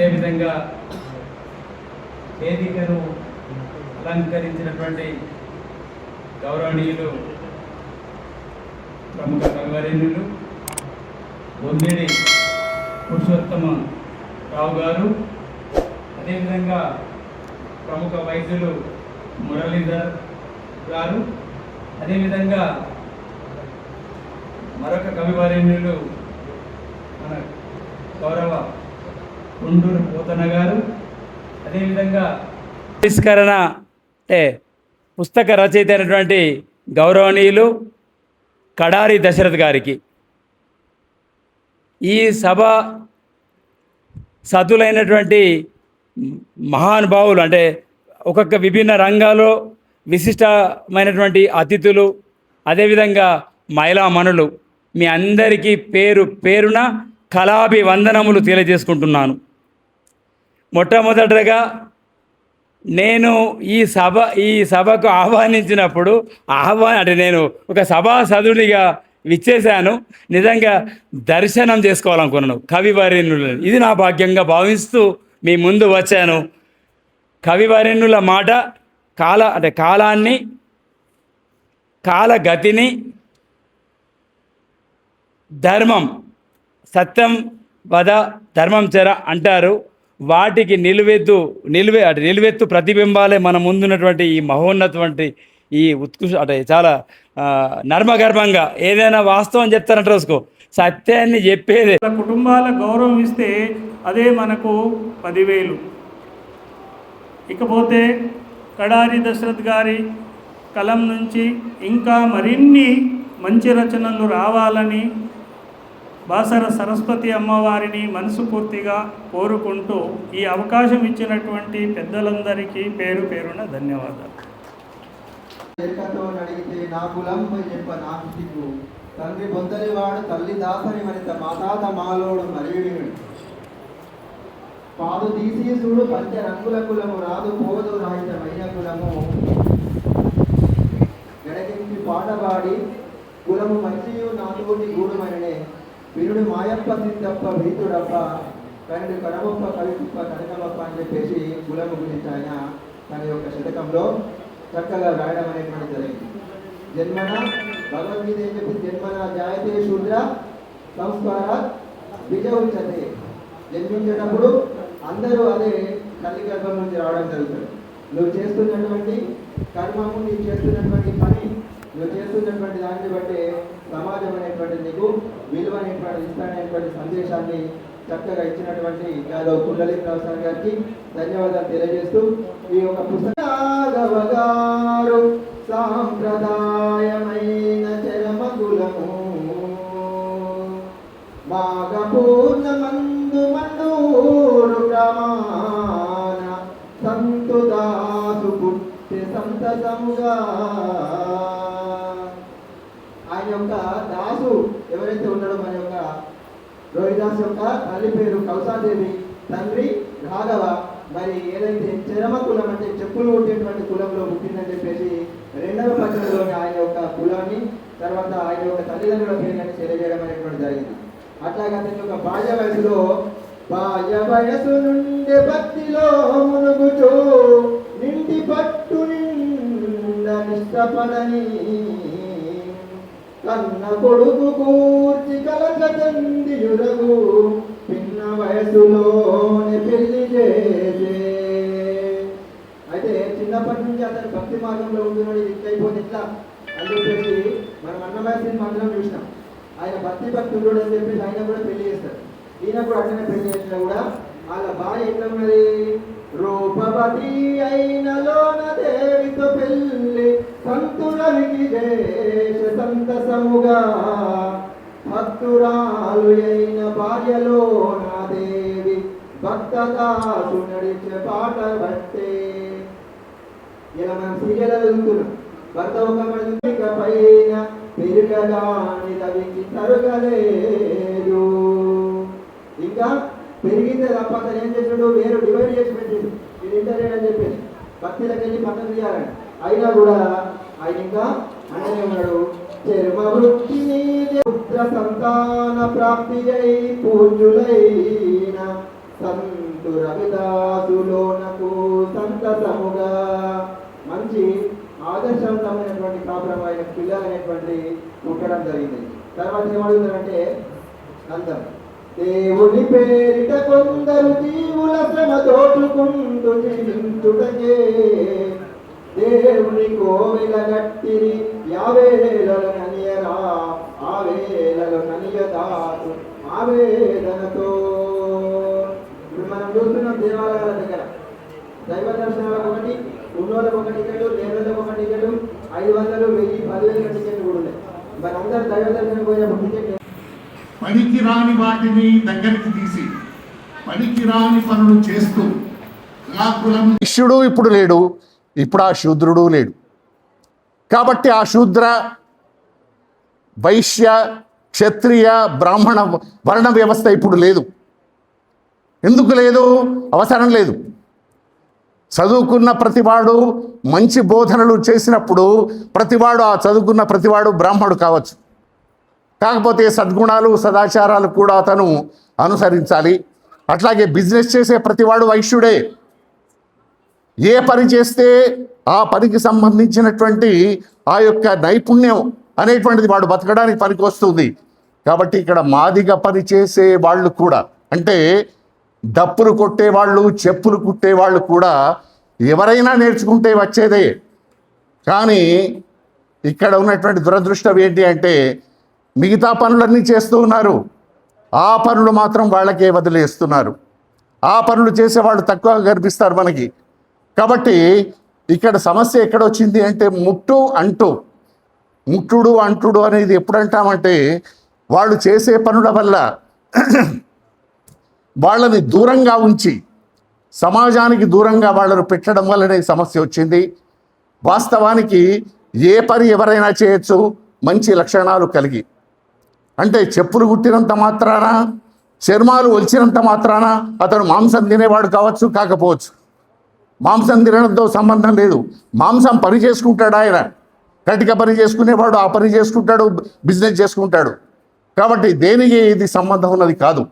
అదేవిధంగా వేదికను అలంకరించినటువంటి గౌరవనీయులు ప్రముఖ కవివరేణ్యులు బొమ్మిడి పురుషోత్తమ రావు గారు అదేవిధంగా ప్రముఖ వైద్యులు మురళీధర్ గారు అదేవిధంగా మరొక కవివరేణ్యులు మన గౌరవ గుండూరు పోతన గారు. అదేవిధంగా ఆవిష్కరణ అంటే పుస్తక రచయిత అయినటువంటి గౌరవనీయులు కడారి దశరథ్ గారికి. ఈ సభ సతులైనటువంటి మహానుభావులు అంటే ఒక్కొక్క విభిన్న రంగాల్లో విశిష్టమైనటువంటి అతిథులు అదేవిధంగా మహిళామణులు మీ అందరికీ పేరు పేరున కళాభివందనములు తెలియజేసుకుంటున్నాను. మొట్టమొదటగా నేను ఈ సభ ఈ సభకు ఆహ్వానించినప్పుడు ఆహ్వాన అంటే నేను ఒక సభాసదుడిగా విచ్చేశాను. నిజంగా దర్శనం చేసుకోవాలనుకున్నాను. కవివరేణ్యులు ఇది నా భాగ్యంగా భావిస్తూ మీ ముందు వచ్చాను. కవివరేణ్యుల మాట కాల అంటే కాలాన్ని కాలగతిని ధర్మం సత్యం వద ధర్మం చెర అంటారు. వాటికి నిలువెత్తు నిలువె అటు నిలువెత్తు ప్రతిబింబాలే మన ముందున్నటువంటి ఈ మహోన్నటువంటి ఈ ఉత్కృష్ట అంటే చాలా నర్మగర్భంగా ఏదైనా వాస్తవం చెప్తారంట రోజుకో. సత్యాన్ని చెప్పేది. కుటుంబాల గౌరవం ఇస్తే అదే మనకు పదివేలు. ఇకపోతే కడారి దశరథ్ గారి కలం నుంచి ఇంకా మరిన్ని మంచి రచనలు రావాలని బాసర సరస్వతి అమ్మవారిని మనసుపూర్తిగా కోరుకుంటూ ఈ అవకాశం ఇచ్చినటువంటి పెద్దలందరికీ పేరు పేరున ధన్యవాదాలు. అడిగితే నా తండ్రి బొందలివాడు తల్లి దాసని మరింత మాతాత మాలోడు మరియుడి పాదు తీసి చూడు పంచ రంగుల కులము రాదు పోదు రాహితమైన కులము. గడకించి పాట పాడి కులము మంచియు నాతోటి గూడుమననే. వీరుడు మాయప్ప సిద్ధప్ప భీతుడప్ప కనుడు కడమప్ప కవితుప్ప కనకమప్ప అని చెప్పేసి కులము గురించి ఆయన తన యొక్క శతకంలో చక్కగా రాయడం అనేటువంటి జరిగింది. జన్మన భగవద్గీత ఏం చెప్పింది జన్మన జాయతే శూద్ర సంస్కార విజయించతే జన్మించేటప్పుడు అందరూ అదే తల్లి గర్భం నుంచి రావడం జరుగుతుంది. నువ్వు చేస్తున్నటువంటి కర్మము నీవు చేస్తున్నటువంటి పని నువ్వు చేస్తున్నటువంటి దాన్ని బట్టి సమాజం అనేటువంటి నీకు విలువ అనేటువంటి సందేశాన్ని చక్కగా ఇచ్చినటువంటి యాదవ్ కుండలి ప్రసాద్ గారికి ధన్యవాదాలు తెలియజేస్తూ ఈ యొక్క పుస్తకం గారు సాంప్రదాయమైన చరమగులము. మాఘపూర్ణమందు మండూరు ప్రమాణ సంతు దాసు పుట్టి సంతసముగా. ఆయన యొక్క దాసు ఎవరైతే ఉన్నాడో మన యొక్క రోహిదాస్ యొక్క తల్లి పేరు కౌసాదేవి తండ్రి రాఘవ. మరి ఏదైతే చరమ కులం అంటే చెప్పులు ఉండేటువంటి కులంలో పుట్టిందని చెప్పేసి రెండవ పట్టణంలోని ఆయన యొక్క కులాన్ని తర్వాత ఆయన యొక్క తల్లిదండ్రుల పేరుని తెలియజేయడం అనేటువంటి జరిగింది. అట్లాగే అతని యొక్క బాల్య వయసులో బాల్య వయసు నుండి భక్తిలో మునుగుచు నిండి పట్టు నిండా నిష్టపడని కన్న కొడుకు కూర్చి కలక తందియురగు పిన్న వయసులోనే పెళ్ళి చేసే. అయితే చిన్నప్పటి నుంచి అతను భక్తి మార్గంలో ఉంటున్నాడు ఇది అయిపోతే ఇట్లా అని చెప్పేసి మనం అన్నమయ్య సినిమా అందరం చూసినాం. ఆయన భక్తి భక్తుడు అని చెప్పేసి ఆయన కూడా పెళ్ళి చేస్తారు ఈయన కూడా అట్లనే పెళ్ళి చేసినా కూడా వాళ్ళ భార్య ఎట్లా ఉన్నది? రూపవతి అయిన లోన దేవితో పెళ్ళి సంతులనికి దేశ సంతసముగా భక్తురాలు అయిన భార్యలో నా దేవి భక్తదాసు నడిచే పాట బట్టే ఇలా మనం సీరియల్ వెళ్తున్నాం భర్త ఒక మనిషిక పైన పెరుగగాని రవికి తరగలేదు. ఇంకా పెరిగితే తప్ప అతను ఏం చేసాడు వేరు డివైడ్ చేసి పెట్టాడు ఇది ఇంటర్వ్యూ అని చెప్పేసి భక్తులకు వెళ్ళి పక్కన తీయాలని. అయినా కూడా ఆయన ఇంకా అంటనే ఉన్నాడు చర్మ వృత్తి పుత్ర సంతాన ప్రాప్తి అయి పూజులైన సంతు రవిదాసులోనకు సంతసముగా. మంచి ఆదర్శవంతమైనటువంటి కాపురం ఆయన పిల్లలనేటువంటి పుట్టడం జరిగింది. తర్వాత ఏమడుగుతారంటే అందం దేవుని పేరిట కొందరు జీవుల శ్రమ దోచుకుంటూ జీవించుటకే దేవుని కోవిల గట్టిని యావేలలో ననియరా ఆ వేలలో ననియదాసు ఆవేదనతో. ఇప్పుడు మనం చూస్తున్నాం దేవాలయాల దగ్గర. దైవ దర్శనాలకు ఒకటి ఉన్నోళ్ళకు ఒక టికెట్ లేనులకు ఒక టికెట్ ఐదు వందలు వెయ్యి పదివేల టికెట్ కూడా ఉన్నాయి. మరి అందరు దైవ దర్శనం పోయినప్పుడు టికెట్ పనికి రాని వాటిని దగ్గరికి తీసి పనికి రాని పనులు చేస్తూ నా కులం శిష్యుడు ఇప్పుడు లేడు. ఇప్పుడు ఆ శూద్రుడు లేడు. కాబట్టి ఆ శూద్ర వైశ్య క్షత్రియ బ్రాహ్మణ వర్ణ వ్యవస్థ ఇప్పుడు లేదు. ఎందుకు లేదు? అవసరం లేదు. చదువుకున్న ప్రతివాడు మంచి బోధనలు చేసినప్పుడు ప్రతివాడు ఆ చదువుకున్న ప్రతివాడు బ్రాహ్మడు కావచ్చు. కాకపోతే సద్గుణాలు సదాచారాలు కూడా అతను అనుసరించాలి. అట్లాగే బిజినెస్ చేసే ప్రతివాడు వైశ్యుడే. ఏ పని చేస్తే ఆ పనికి సంబంధించినటువంటి ఆ యొక్క నైపుణ్యం అనేటువంటిది వాడు బతకడానికి పనికి వస్తుంది. కాబట్టి ఇక్కడ మాదిగ పని చేసే వాళ్ళు కూడా అంటే డప్పులు కొట్టేవాళ్ళు చెప్పులు కుట్టేవాళ్ళు కూడా ఎవరైనా నేర్చుకుంటే వచ్చేదే. కానీ ఇక్కడ ఉన్నటువంటి దురదృష్టం ఏంటి అంటే మిగతా పనులన్నీ చేస్తూ ఉన్నారు. ఆ పనులు మాత్రం వాళ్ళకే వదిలేస్తున్నారు. ఆ పనులు చేసేవాళ్ళు తక్కువ కనిపిస్తారు మనకి. కాబట్టి ఇక్కడ సమస్య ఎక్కడ వచ్చింది అంటే ముట్టు అంటూ. ముట్టుడు అంటుడు అనేది ఎప్పుడు అంటామంటే వాళ్ళు చేసే పనుల వల్ల వాళ్ళని దూరంగా ఉంచి సమాజానికి దూరంగా వాళ్ళను పెట్టడం వల్లనే సమస్య వచ్చింది. వాస్తవానికి ఏ పని ఎవరైనా చేయొచ్చు మంచి లక్షణాలు కలిగి. అంటే చెప్పులు కుట్టినంత మాత్రాన చర్మాలు ఒలిచినంత మాత్రాన అతను మాంసం తినేవాడు కావచ్చు కాకపోవచ్చు. మాంసం తినడంతో సంబంధం లేదు. మాంసం పని చేసుకుంటాడు ఆయన. కటిక పని చేసుకునేవాడు ఆ పని చేసుకుంటాడు బిజినెస్ చేసుకుంటాడు. కాబట్టి దేనికి ఇది సంబంధం ఉన్నది కాదు.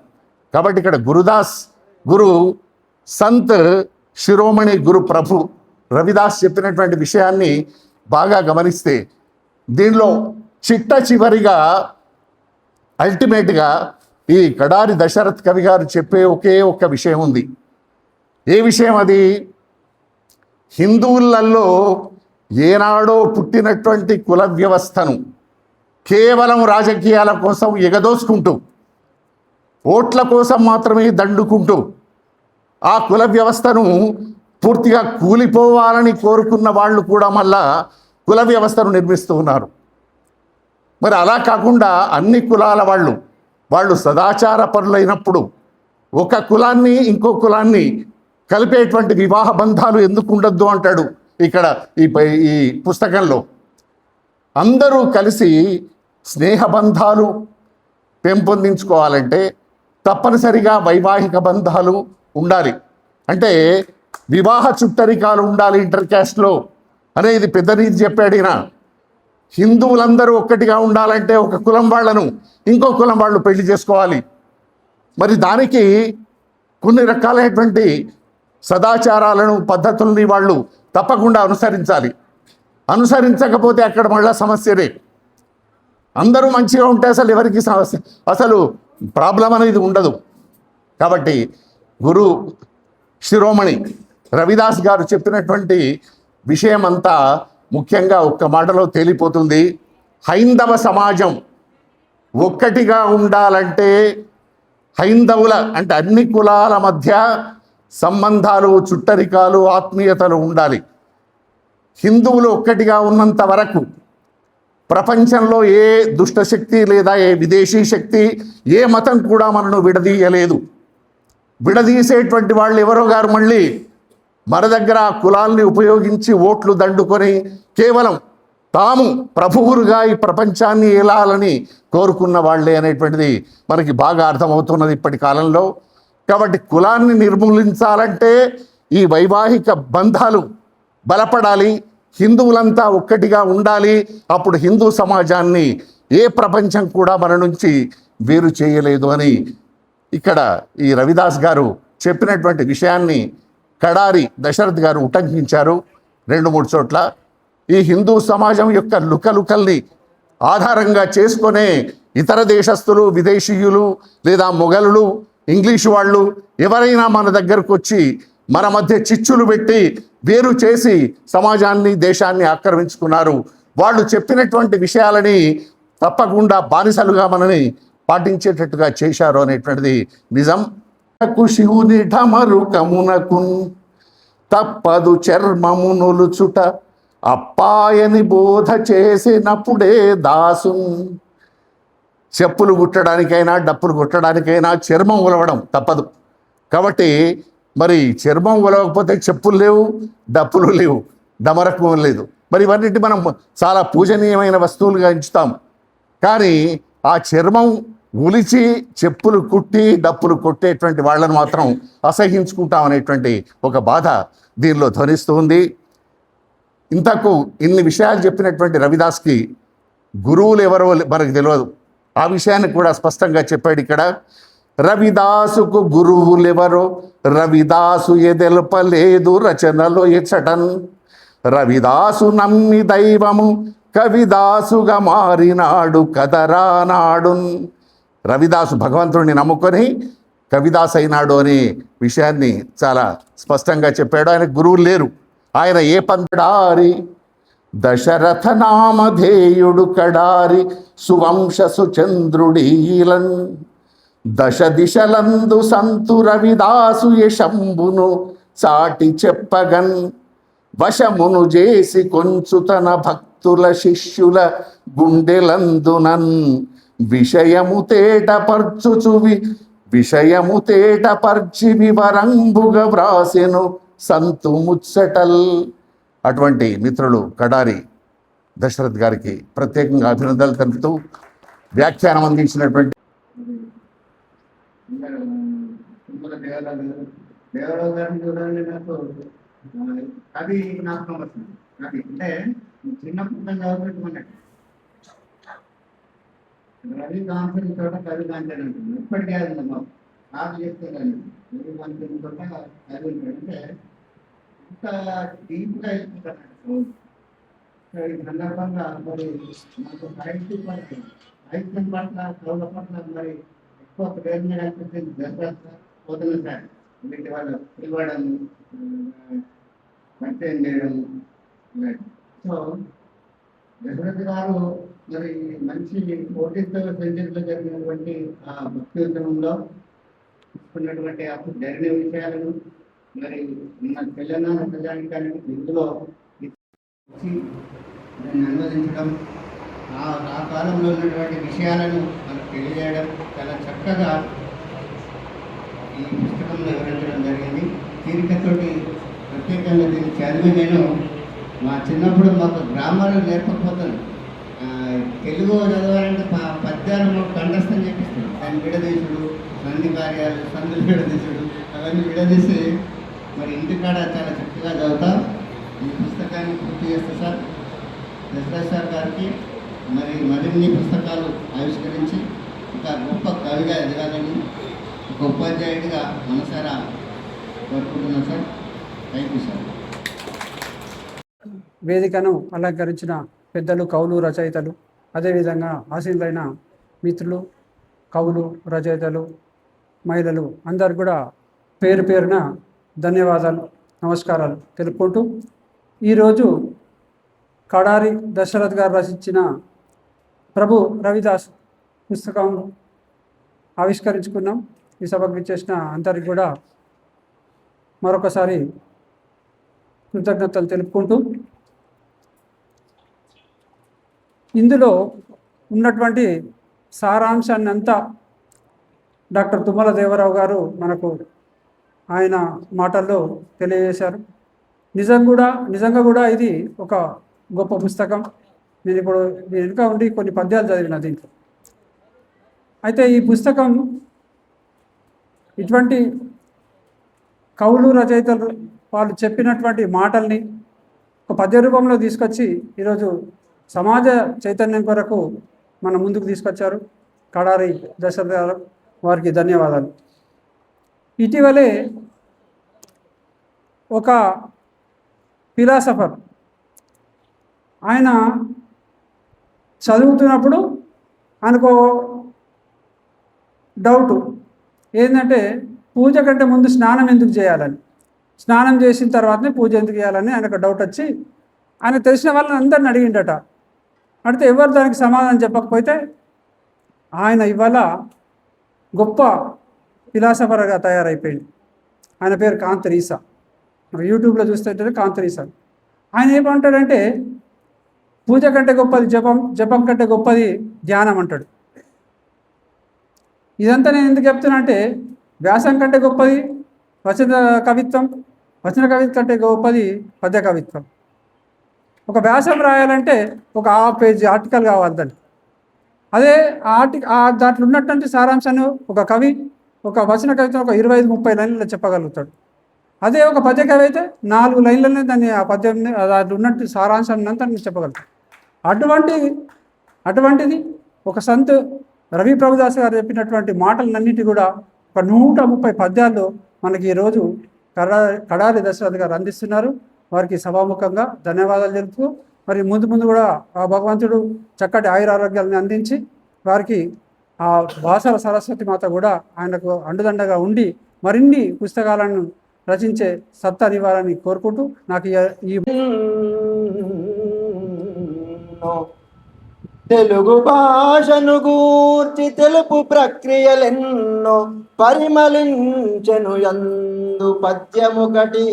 కాబట్టి ఇక్కడ గురుదాస్ గురు సంత్ శిరోమణి గురు ప్రభు రవిదాస్ చెప్పినటువంటి విషయాన్ని బాగా గమనిస్తే దీనిలో చిట్ట చివరిగా అల్టిమేట్గా ఈ కడారి దశరథ్ కవి గారు చెప్పే ఒకే ఒక్క విషయం ఉంది. ఏ విషయం అది? హిందువులలో ఏనాడో పుట్టినటువంటి కుల వ్యవస్థను కేవలం రాజకీయాల కోసం ఎగదోసుకుంటూ ఓట్ల కోసం మాత్రమే దండుకుంటూ ఆ కుల వ్యవస్థను పూర్తిగా కూలిపోవాలని కోరుకున్న వాళ్ళు కూడా మళ్ళా కుల వ్యవస్థను నిర్మిస్తూ ఉన్నారు. మరి అలా కాకుండా అన్ని కులాల వాళ్ళు వాళ్ళు సదాచార పరులైనప్పుడు ఒక కులాన్ని ఇంకో కులాన్ని కలిపేటువంటి వివాహ బంధాలు ఎందుకు ఉండద్దు అంటాడు ఇక్కడ ఈ పై- ఈ పుస్తకంలో. అందరూ కలిసి స్నేహ బంధాలు పెంపొందించుకోవాలంటే తప్పనిసరిగా వైవాహిక బంధాలు ఉండాలి. అంటే వివాహ చుట్టరికాలు ఉండాలి ఇంటర్ క్యాస్ట్లో అనేది పెద్ద నీతి చెప్పాడు ఈయన. హిందువులందరూ ఒక్కటిగా ఉండాలంటే ఒక కులం వాళ్ళను ఇంకో కులం వాళ్ళు పెళ్ళి చేసుకోవాలి. మరి దానికి కొన్ని రకాలైనటువంటి సదాచారాలను పద్ధతుల్ని వాళ్ళు తప్పకుండా అనుసరించాలి. అనుసరించకపోతే అక్కడ మళ్ళా సమస్యనే అందరూ మంచిగా ఉంటే అసలు ఎవరికి సమస్య అసలు ప్రాబ్లం అనేది ఉండదు. కాబట్టి గురు శిరోమణి రవిదాస్ గారు చెప్పినటువంటి విషయం అంతా ముఖ్యంగా ఒక్క మాటలో తేలిపోతుంది. హైందవ సమాజం ఒక్కటిగా ఉండాలంటే హైందవుల అంటే అన్ని కులాల మధ్య సంబంధాలు చుట్టరికాలు ఆత్మీయతలు ఉండాలి. హిందువులు ఒక్కటిగా ఉన్నంత వరకు ప్రపంచంలో ఏ దుష్టశక్తి లేదా ఏ విదేశీ శక్తి ఏ మతం కూడా మనను విడదీయలేదు. విడదీసేటువంటి వాళ్ళు ఎవరో గారు మళ్ళీ మన దగ్గర కులాల్ని ఉపయోగించి ఓట్లు దండుకొని కేవలం తాము ప్రభువులుగా ఈ ప్రపంచాన్ని ఏలాలని కోరుకున్న వాళ్ళే అనేటువంటిది మనకి బాగా అర్థమవుతున్నది ఇప్పటి కాలంలో. కాబట్టి కులాన్ని నిర్మూలించాలంటే ఈ వైవాహిక బంధాలు బలపడాలి. హిందువులంతా ఒక్కటిగా ఉండాలి. అప్పుడు హిందూ సమాజాన్ని ఏ ప్రపంచం కూడా మన నుంచి వేరు చేయలేదు అని ఇక్కడ ఈ రవిదాస్ గారు చెప్పినటువంటి విషయాన్ని కడారి దశరథ్ గారు ఉటంకించారు రెండు మూడు చోట్ల. ఈ హిందూ సమాజం యొక్క లుకలుకల్ని ఆధారంగా చేసుకునే ఇతర దేశస్తులు విదేశీయులు లేదా మొఘలులు ఇంగ్లీషు వాళ్ళు ఎవరైనా మన దగ్గరకు వచ్చి మన మధ్య చిచ్చులు పెట్టి వేరు చేసి సమాజాన్ని దేశాన్ని ఆక్రమించుకున్నారు. వాళ్ళు చెప్పినటువంటి విషయాలని తప్పకుండా బానిసలుగా మనని పాటించేటట్టుగా చేశారు అనేటువంటిది నిజం. శివుని ఢమరు కమునకున్ తప్పదు చర్మము నొలుచుట. అప్పాయని బోధ చేసినప్పుడే దాసు చెప్పులు కుట్టడానికైనా డప్పులు కుట్టడానికైనా చర్మం ఉలవడం తప్పదు. కాబట్టి మరి చర్మం ఉలవకపోతే చెప్పులు లేవు డప్పులు లేవు డమరకం లేదు. మరి ఇవన్నిటి మనం చాలా పూజనీయమైన వస్తువులుగా ఎంచుతాం. కానీ ఆ చర్మం ఉలిచి చెప్పులు కుట్టి డప్పులు కొట్టేటువంటి వాళ్ళను మాత్రం అసహించుకుంటాం అనేటువంటి ఒక బాధ దీనిలో ధ్వనిస్తూ ఉంది. ఇంతకు ఇన్ని విషయాలు చెప్పినటువంటి రవిదాస్కి గురువులు ఎవరో మనకు తెలియదు. ఆ విషయాన్ని కూడా స్పష్టంగా చెప్పాడు ఇక్కడ. రవిదాసుకు గురువులెవరో? రవిదాసు ఎదెలపలేదు రచనలో ఎచ్చటన్ రవిదాసు నమ్మి దైవము కవిదాసుగా మారినాడు కదరానాడు రవిదాసు భగవంతుడిని నమ్ముకొని కవిదాస్ అయినాడు అనే విషయాన్ని చాలా స్పష్టంగా చెప్పాడు. ఆయన గురువులు లేరు. ఆయన ఏ పంతడారి? దశరథనామధేయుడు కడారి సువంశసు చంద్రుడీలన్ దశ దిశలందు సంతు రవిదాసు యశంబును చాటి చెప్పగన్. వశమును చేసి కొంచు తన భక్తుల శిష్యుల గుండెలందునన్. విషయము తేటపర్చుచువి విషయము తేటపర్చి వివరంబుగ వ్రాసెను సంతు ముచ్చటల్. అటువంటి మిత్రులు కడారి దశరథ్ గారికి ప్రత్యేకంగా అభినందనలు తెలుపుతూ వ్యాఖ్యానం అందించినటువంటి దేవరావు నాకు అది నాకు అంటే చిన్నప్పుడు రవి కాన్సర్ చోట కవి కాంచన్ ఉంటుంది ఇప్పటికే అది నాకు చెప్తే రవి కాన్సర్ చోట కవి ఉంటాడు అంటే ఇంత డీప్గా వెళ్తున్నాను సో ఈ సందర్భంగా మరి నాకు సాహిత్యం పట్ల సాహిత్యం పట్ల కవుల పట్ల మరి ఎక్కువ ప్రేరణ కల్పించింది దశరథ పోతుంది సార్ వీటి వాళ్ళు పిలవడం పరిచయం చేయడం సో దశరథ గారు మరి మంచి పోటీతో సెంచరీలో జరిగినటువంటి ఆ భక్తి ఉద్యమంలో ఉన్నటువంటి అప్పుడు జరిగిన విషయాలను మరి మన తెలంగాణ ప్రజానికానికి తెలుగులో ఇచ్చి దాన్ని అనువదించడం ఆ ఆ కాలంలో ఉన్నటువంటి విషయాలను మనకు తెలియజేయడం చాలా చక్కగా ఈ పుస్తకంలో వివరించడం జరిగింది. తీరికతోటి ప్రత్యేకంగా దీన్ని చదివి నేను మా చిన్నప్పుడు మాకు గ్రామాలు నేర్పకపోతాను. తెలుగు చదవాలంటే పద్యాలు మాకు కంఠస్థం చేపిస్తాడు దాన్ని విడదీసుడు సంధి కార్యాలు సంధులు విడదీసుడు అవన్నీ విడదీసి మరి ఇంటికాడ చాలా చక్కగా చదువుతా. ఈ పుస్తకాన్ని పూర్తి చేస్తా సార్. దశరథ్ సార్ గారికి మరి మరిన్ని పుస్తకాలు ఆవిష్కరించి ఒక గొప్ప కవిగా ఎదగాలని ఒక ఉపాధ్యాయుడిగా మనసారా కోరుకుంటున్నాను సార్. థ్యాంక్ యూ సార్ వేదికను అలంకరించిన పెద్దలు కవులు రచయితలు అదేవిధంగా ఆశీనులైన మిత్రులు కవులు రచయితలు మహిళలు అందరు కూడా పేరు పేరున ధన్యవాదాలు నమస్కారాలు తెలుపుకుంటూ ఈరోజు కడారి దశరథ్ గారు రచించిన ప్రభు రవిదాస్ పుస్తకం ఆవిష్కరించుకున్నాం. ఈ సభకు ఇచ్చేసిన అందరికి కూడా మరొకసారి కృతజ్ఞతలు తెలుపుకుంటూ ఇందులో ఉన్నటువంటి సారాంశాన్ని అంతా డాక్టర్ తుమ్మల దేవరావు గారు మనకు ఆయన మాటల్లో తెలియజేశారు. నిజం కూడా నిజంగా కూడా ఇది ఒక గొప్ప పుస్తకం. నేను ఇప్పుడు వెనుక ఉండి కొన్ని పద్యాలు చదివిన దీంట్లో. అయితే ఈ పుస్తకం ఇటువంటి కవులు రచయితలు వాళ్ళు చెప్పినటువంటి మాటల్ని ఒక పద్య రూపంలో తీసుకొచ్చి ఈరోజు సమాజ చైతన్యం కొరకు మన ముందుకు తీసుకొచ్చారు. కడారి దశరథ గారు వారికి ధన్యవాదాలు. ఇటీవలే ఒక ఫిలాసఫర్ ఆయన చదువుతున్నప్పుడు ఆయనకు డౌటు ఏంటంటే పూజ కంటే ముందు స్నానం ఎందుకు చేయాలని. స్నానం చేసిన తర్వాతనే పూజ ఎందుకు చేయాలని ఆయనకు డౌట్ వచ్చి ఆయన తెలిసిన వాళ్ళని అందరిని అడిగిండట. అడిగితే ఎవరు దానికి సమాధానం చెప్పకపోతే ఆయన ఇవాళ గొప్ప ఫిలాసఫర్గా తయారైపోయింది. ఆయన పేరు కాంతరీసా మరి యూట్యూబ్లో చూస్తే కాంతరీసా ఆయన ఏమంటాడంటే పూజ కంటే గొప్పది జపం జపం కంటే గొప్పది ధ్యానం అంటాడు. ఇదంతా నేను ఎందుకు చెప్తున్నా అంటే వ్యాసం కంటే గొప్పది వచన కవిత్వం వచన కవిత్వం కంటే గొప్పది పద్య కవిత్వం. ఒక వ్యాసం రాయాలంటే ఒక హాఫ్ పేజీ ఆర్టికల్ కావాలి దాన్ని అదే ఆ ఆర్టి ఆ దాంట్లో ఉన్నటువంటి సారాంశాన్ని ఒక కవి ఒక వచన కవిత ఒక ఇరవై ఐదు ముప్పై లైన్లలో చెప్పగలుగుతాడు. అదే ఒక పద్య కవి అయితే నాలుగు లైన్లనే దాన్ని ఆ పద్యం అది దాంట్లో ఉన్నట్టు సారాంశాన్ని అంతా నేను చెప్పగలుగుతాను అటువంటి అటువంటిది ఒక సంత్ రవి ప్రభుదాస్ గారు చెప్పినటువంటి మాటలన్నిటి కూడా ఒక నూట ముప్పై పద్యాల్లో మనకి ఈరోజు కడా కడారి దశరథ్ గారు అందిస్తున్నారు. వారికి సభాముఖంగా ధన్యవాదాలు తెలుపుతూ మరి ముందు ముందు కూడా ఆ భగవంతుడు చక్కటి ఆయురారోగ్యాలను అందించి వారికి ఆ భాషల సరస్వతి మాత కూడా ఆయనకు అండుదండగా ఉండి మరిన్ని పుస్తకాలను రచించే సత్తా నివారని కోరుకుంటూ నాకు ఈ- తెలుగు భాషను గూర్చి తెలుపు ప్రక్రియలెన్నో పరిమళించెను యందు పద్యముకటి.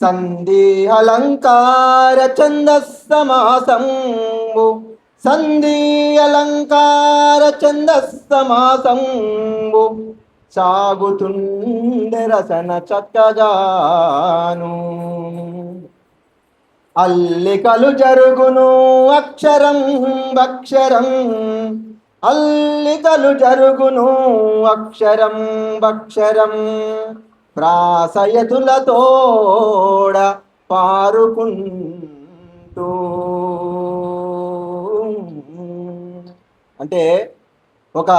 సంధి అలంకార ఛందస్సమాసంబు సంధి అలంకార ఛందస్సమాసంబు సాగుతుండె రసన చక్కగాను. అల్లికలు జరుగును అక్షరం అక్షరం అల్లికలు జరుగును అక్షరం అక్షరం ప్రాసయతులతోడ పారుకుంటూ. అంటే ఒక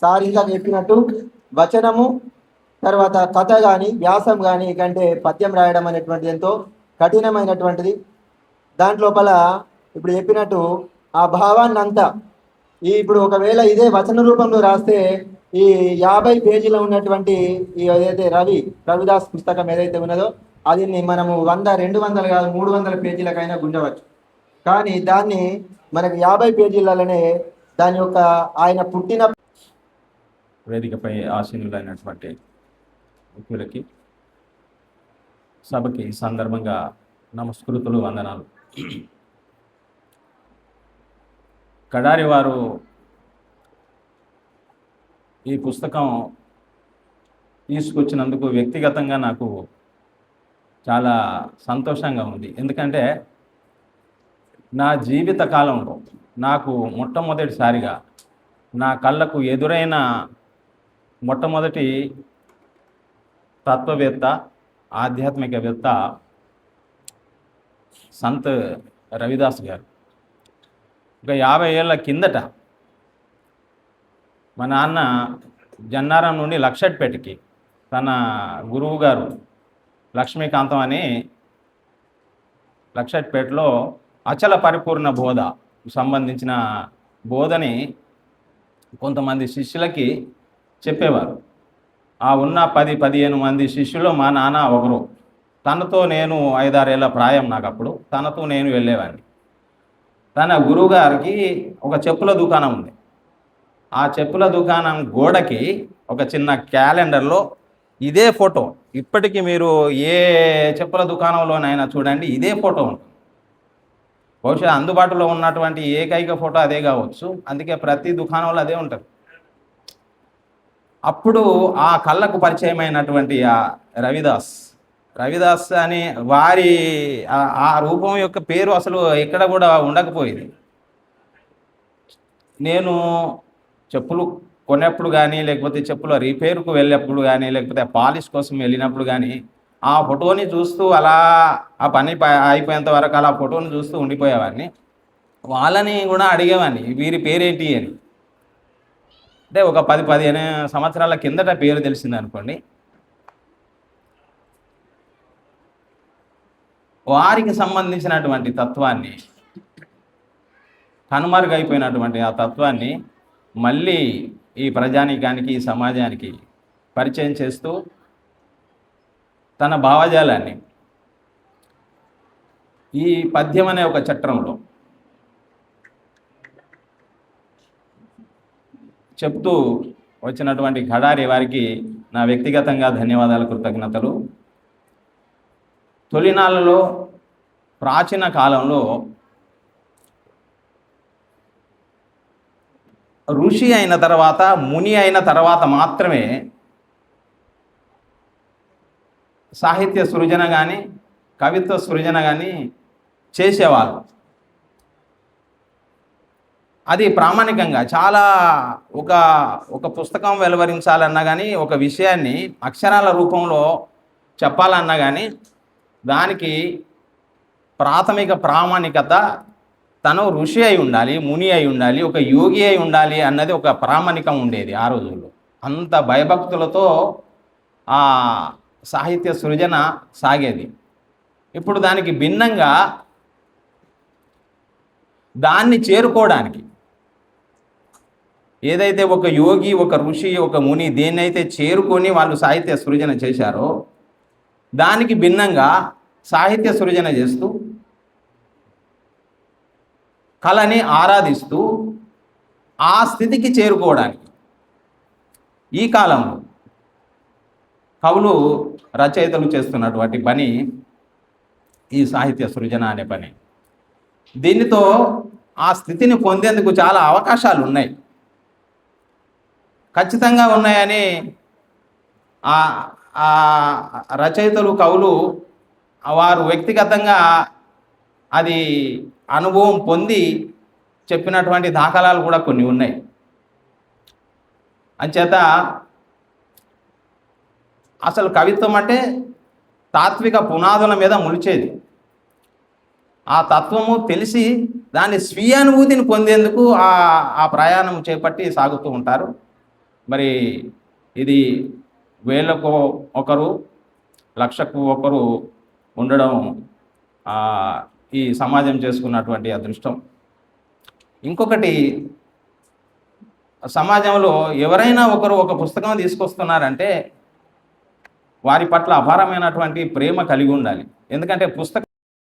సారిగా చెప్పినట్టు వచనము తర్వాత కథ కానీ వ్యాసం కానీ కంటే పద్యం రాయడం అనేటువంటిది ఎంతో కఠినమైనటువంటిది. దాంట్లోపల ఇప్పుడు చెప్పినట్టు ఆ భావాన్ని అంతా ఈ ఇప్పుడు ఒకవేళ ఇదే వచన రూపంలో రాస్తే ఈ యాభై పేజీలో ఉన్నటువంటి ఈ ఏదైతే రవి రవిదాస్ పుస్తకం ఏదైతే ఉన్నదో అది మనము వంద రెండు వందలు కాదు మూడు వందల పేజీలకైనా గుంజవచ్చు. కానీ దాన్ని మనకు యాభై పేజీలలోనే దాని యొక్క ఆయన పుట్టిన వేదికపై ఆశీనులైనటువంటి ముఖ్యులకి సభకి ఈ సందర్భంగా నమస్కృతులు వందనాలు. కడారి వారు ఈ పుస్తకం తీసుకొచ్చినందుకు వ్యక్తిగతంగా నాకు చాలా సంతోషంగా ఉంది. ఎందుకంటే నా జీవిత కాలంలో నాకు మొట్టమొదటిసారిగా నా కళ్ళకు ఎదురైన మొట్టమొదటి తత్వవేత్త ఆధ్యాత్మికవేత్త సంత్ రవిదాస్ గారు. ఒక యాభై ఏళ్ళ కిందట మా నాన్న జన్నారం నుండి లక్షట్పేటకి తన గురువు గారు లక్ష్మీకాంతం అని లక్షట్పేటలో అచల పరిపూర్ణ బోధ సంబంధించిన బోధని కొంతమంది శిష్యులకి చెప్పేవారు. ఆ ఉన్న పది పదిహేను మంది శిష్యులు మా నాన్న ఒకరు. తనతో నేను ఐదారేళ్ళ ప్రాయం నాకు అప్పుడు తనతో నేను వెళ్ళేవాడిని. తన గురువుగారికి ఒక చెప్పుల దుకాణం ఉంది. ఆ చెప్పుల దుకాణం గోడకి ఒక చిన్న క్యాలెండర్లో ఇదే ఫోటో. ఇప్పటికీ మీరు ఏ చెప్పుల దుకాణంలోనైనా చూడండి ఇదే ఫోటో ఉంటుంది. బహుశా అందుబాటులో ఉన్నటువంటి ఏకైక ఫోటో అదే కావచ్చు. అందుకే ప్రతి దుకాణంలో అదే ఉంటుంది. అప్పుడు ఆ కళ్ళకు పరిచయమైనటువంటి ఆ రవిదాస్ రవిదాస్ అని వారి ఆ- రూపం యొక్క పేరు అసలు ఎక్కడ కూడా ఉండకపోయేది. నేను చెప్పులు కొనేప్పుడు కానీ లేకపోతే చెప్పుల రిపేర్కు వెళ్ళేప్పుడు కానీ లేకపోతే పాలిష్ కోసం వెళ్ళినప్పుడు కానీ ఆ ఫోటోని చూస్తూ అలా ఆ పని అయిపోయేంత వరకు అలా ఫోటోని చూస్తూ ఉండిపోయేవాడిని. వాళ్ళని కూడా అడిగేవాడిని వీరి పేరేంటి అని. అంటే ఒక పది పదిహేను సంవత్సరాల కిందట పేరు తెలిసింది అనుకోండి. వారికి సంబంధించినటువంటి తత్వాన్ని కనుమరుగైపోయినటువంటి ఆ తత్వాన్ని మళ్ళీ ఈ ప్రజానీకానికి ఈ సమాజానికి పరిచయం చేస్తూ తన భావజాలాన్ని. ఈ పద్యం అనే ఒక చట్టంలో చెప్తూ వచ్చినటువంటి ఖడారి వారికి నా వ్యక్తిగతంగా ధన్యవాదాలు కృతజ్ఞతలు. తొలినాళ్ళలో ప్రాచీన కాలంలో ఋషి అయిన తర్వాత ముని అయిన తర్వాత మాత్రమే సాహిత్య సృజన కానీ కవిత్వ సృజన కానీ చేసేవాళ్ళు. అది ప్రామాణికంగా చాలా ఒక ఒక పుస్తకం వెలువరించాలన్నా కానీ ఒక విషయాన్ని అక్షరాల రూపంలో చెప్పాలన్నా కానీ దానికి ప్రాథమిక ప్రామాణికత తను ఋషి అయి ఉండాలి ముని అయి ఉండాలి ఒక యోగి అయి ఉండాలి అన్నది ఒక ప్రామాణికం ఉండేది ఆ రోజుల్లో. అంత భయభక్తులతో ఆ సాహిత్య సృజన సాగేది. ఇప్పుడు దానికి భిన్నంగా దాన్ని చేరుకోవడానికి ఏదైతే ఒక యోగి ఒక ఋషి ఒక ముని దేన్నైతే చేరుకొని వాళ్ళు సాహిత్య సృజన చేశారో దానికి భిన్నంగా సాహిత్య సృజన చేస్తూ కళని ఆరాధిస్తూ ఆ స్థితికి చేరుకోవడానికి ఈ కాలంలో కవులు రచయితలు చేస్తున్నటువంటి పని ఈ సాహిత్య సృజన అనే పని. దీనితో ఆ స్థితిని పొందేందుకు చాలా అవకాశాలు ఉన్నాయి. ఖచ్చితంగా ఉన్నాయని ఆ ఆ రచయితలు కవులు వారు వ్యక్తిగతంగా అది అనుభవం పొంది చెప్పినటువంటి దాఖలాలు కూడా కొన్ని ఉన్నాయి. అంచేత అసలు కవిత్వం అంటే తాత్విక పునాదుల మీద ములిచేది. ఆ తత్వము తెలిసి దాని స్వీయానుభూతిని పొందేందుకు ఆ ఆ ప్రయాణం చేపట్టి సాగుతూ ఉంటారు. మరి ఇది వేలకు ఒకరు లక్షకు ఒకరు ఉండడం ఈ సమాజం చేసుకున్నటువంటి అదృష్టం. ఇంకొకటి సమాజంలో ఎవరైనా ఒకరు ఒక పుస్తకం తీసుకొస్తున్నారంటే వారి పట్ల అపారమైనటువంటి ప్రేమ కలిగి ఉండాలి. ఎందుకంటే పుస్తకం